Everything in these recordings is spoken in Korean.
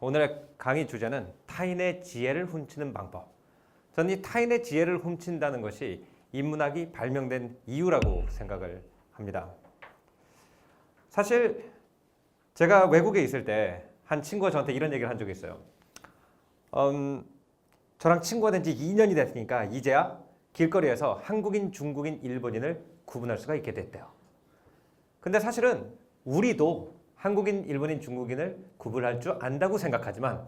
오늘의 강의 주제는 타인의 지혜를 훔치는 방법. 저는 이 타인의 지혜를 훔친다는 것이 인문학이 발명된 이유라고 생각을 합니다. 사실 제가 외국에 있을 때 한 친구가 저한테 이런 얘기를 한 적이 있어요. 음, 저랑 친구가 된 지 2년이 됐으니까 이제야 길거리에서 한국인, 중국인, 일본인을 구분할 수가 있게 됐대요. 근데 사실은 우리도 한국인, 일본인, 중국인을 구분할 줄 안다고 생각하지만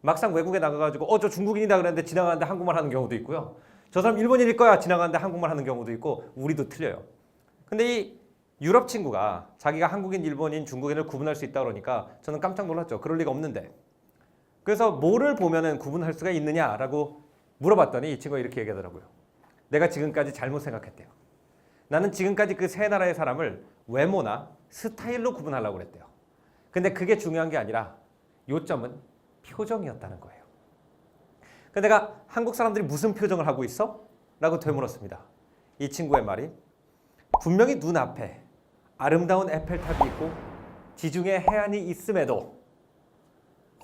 막상 외국에 나가가지고 어 저 중국인이다 그랬는데 지나가는데 한국말 하는 경우도 있고요. 저 사람 일본인일 거야 지나가는데 한국말 하는 경우도 있고 우리도 틀려요. 근데 이 유럽 친구가 자기가 한국인, 일본인, 중국인을 구분할 수 있다 그러니까 저는 깜짝 놀랐죠. 그럴 리가 없는데. 그래서 뭐를 보면은 구분할 수가 있느냐라고 물어봤더니 이 친구가 이렇게 얘기하더라고요. 내가 지금까지 잘못 생각했대요. 나는 지금까지 그 세 나라의 사람을 외모나 스타일로 구분하려고 그랬대요. 근데 그게 중요한 게 아니라 요점은 표정이었다는 거예요. 근데 내가 한국 사람들이 무슨 표정을 하고 있어? 라고 되물었습니다. 이 친구의 말이 분명히 눈앞에 아름다운 에펠탑이 있고 지중해 해안이 있음에도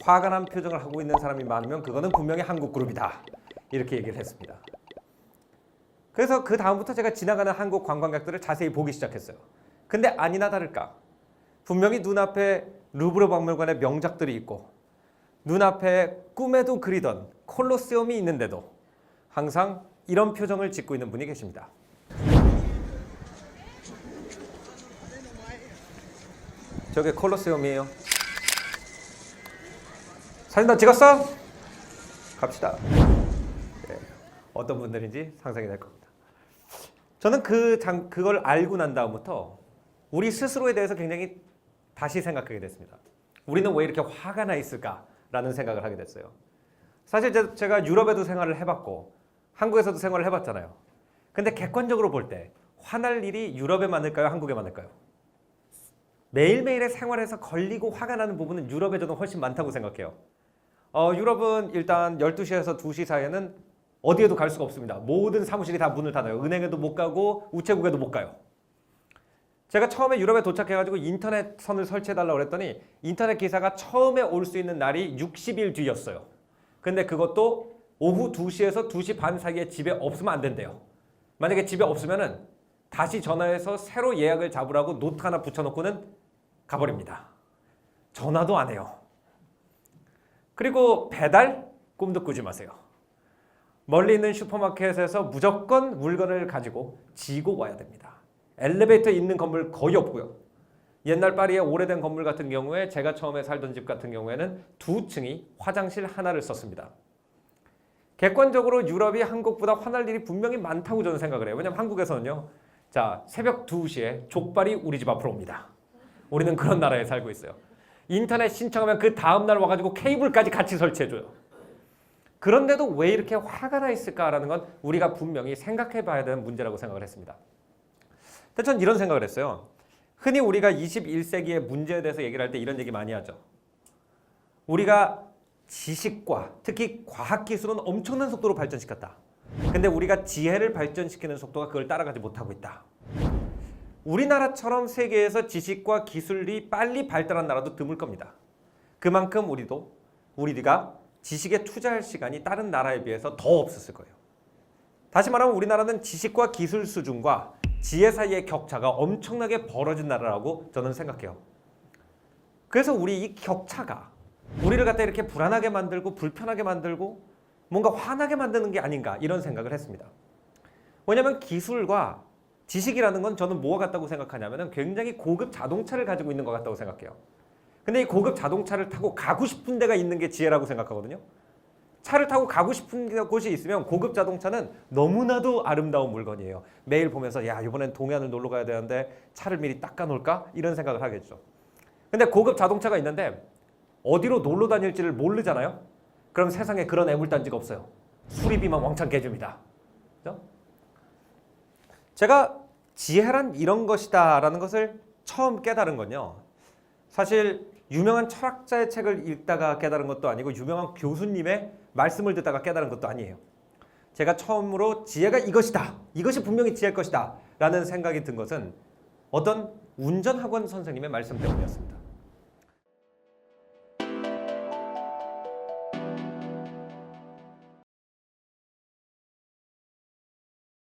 화가 난 표정을 하고 있는 사람이 많으면 그거는 분명히 한국 그룹이다. 이렇게 얘기를 했습니다. 그래서 그 다음부터 제가 지나가는 한국 관광객들을 자세히 보기 시작했어요. 근데 아니나 다를까 분명히 눈앞에 루브르 박물관의 명작들이 있고 눈앞에 꿈에도 그리던 콜로세움이 있는데도 항상 이런 표정을 짓고 있는 분이 계십니다. 저게 콜로세움이에요. 사진 다 찍었어? 갑시다. 네, 어떤 분들인지 상상이 될 겁니다. 저는 그 장, 그걸 알고 난 다음부터 우리 스스로에 대해서 굉장히 다시 생각하게 됐습니다. 우리는 왜 이렇게 화가 나 있을까라는 생각을 하게 됐어요. 사실 제- 제가 유럽에도 생활을 해봤고 한국에서도 생활을 해봤잖아요. 근데 객관적으로 볼 때 화날 일이 유럽에 많을까요? 한국에 많을까요? 매일매일의 생활에서 걸리고 화가 나는 부분은 유럽에 저는 훨씬 많다고 생각해요. 어, 유럽은 일단 12시에서 2시 사이에는 어디에도 갈 수가 없습니다. 모든 사무실이 다 문을 닫아요. 은행에도 못 가고 우체국에도 못 가요. 제가 처음에 유럽에 도착해가지고 인터넷 선을 설치해달라고 그랬더니 인터넷 기사가 처음에 올 수 있는 날이 60일 뒤였어요. 근데 그것도 오후 2시에서 2시 반 사이에 집에 없으면 안 된대요. 만약에 집에 없으면은 다시 전화해서 새로 예약을 잡으라고 노트 하나 붙여놓고는 가버립니다. 전화도 안 해요. 그리고 배달 꿈도 꾸지 마세요. 멀리 있는 슈퍼마켓에서 무조건 물건을 가지고 지고 와야 됩니다. 엘리베이터 있는 건물 거의 없고요. 옛날 파리의 오래된 건물 같은 경우에 제가 처음에 살던 집 같은 경우에는 두 층이 화장실 하나를 썼습니다. 객관적으로 유럽이 한국보다 화날 일이 분명히 많다고 저는 생각을 해요. 왜냐면 한국에서는요. 자, 새벽 2시에 족발이 우리 집 앞으로 옵니다. 우리는 그런 나라에 살고 있어요. 인터넷 신청하면 그 다음 날 와가지고 케이블까지 같이 설치해줘요. 그런데도 왜 이렇게 화가 나 있을까라는 건 우리가 분명히 생각해 봐야 되는 문제라고 생각을 했습니다. 근데 전 이런 생각을 했어요. 흔히 우리가 21세기의 문제에 대해서 얘기를 할 때 이런 얘기 많이 하죠. 우리가 지식과 특히 과학 기술은 엄청난 속도로 발전시켰다. 근데 우리가 지혜를 발전시키는 속도가 그걸 따라가지 못하고 있다. 우리나라처럼 세계에서 지식과 기술이 빨리 발달한 나라도 드물 겁니다. 그만큼 우리도 우리가 지식에 투자할 시간이 다른 나라에 비해서 더 없었을 거예요. 다시 말하면 우리나라는 지식과 기술 수준과 지혜 사이의 격차가 엄청나게 벌어진 나라라고 저는 생각해요. 그래서 우리 이 격차가 우리를 갖다 이렇게 불안하게 만들고 불편하게 만들고 뭔가 화나게 만드는 게 아닌가 이런 생각을 했습니다. 왜냐하면 기술과 지식이라는 건 저는 뭐가 같다고 생각하냐면 굉장히 고급 자동차를 가지고 있는 것 같다고 생각해요. 근데 이 고급 자동차를 타고 가고 싶은 데가 있는 게 지혜라고 생각하거든요. 차를 타고 가고 싶은 곳이 있으면 고급 자동차는 너무나도 아름다운 물건이에요. 매일 보면서 야 이번엔 동해안을 놀러 가야 되는데 차를 미리 닦아 놓을까 이런 생각을 하겠죠. 근데 고급 자동차가 있는데 어디로 놀러 다닐지를 모르잖아요. 그럼 세상에 그런 애물단지가 없어요. 수리비만 왕창 깨줍니다. 제가 지혜란 이런 것이다라는 것을 처음 깨달은 건요. 사실 유명한 철학자의 책을 읽다가 깨달은 것도 아니고 유명한 교수님의 말씀을 듣다가 깨달은 것도 아니에요. 제가 처음으로 지혜가 이것이다. 이것이 분명히 지혜일 것이다. 라는 생각이 든 것은 어떤 운전학원 선생님의 말씀 때문이었습니다.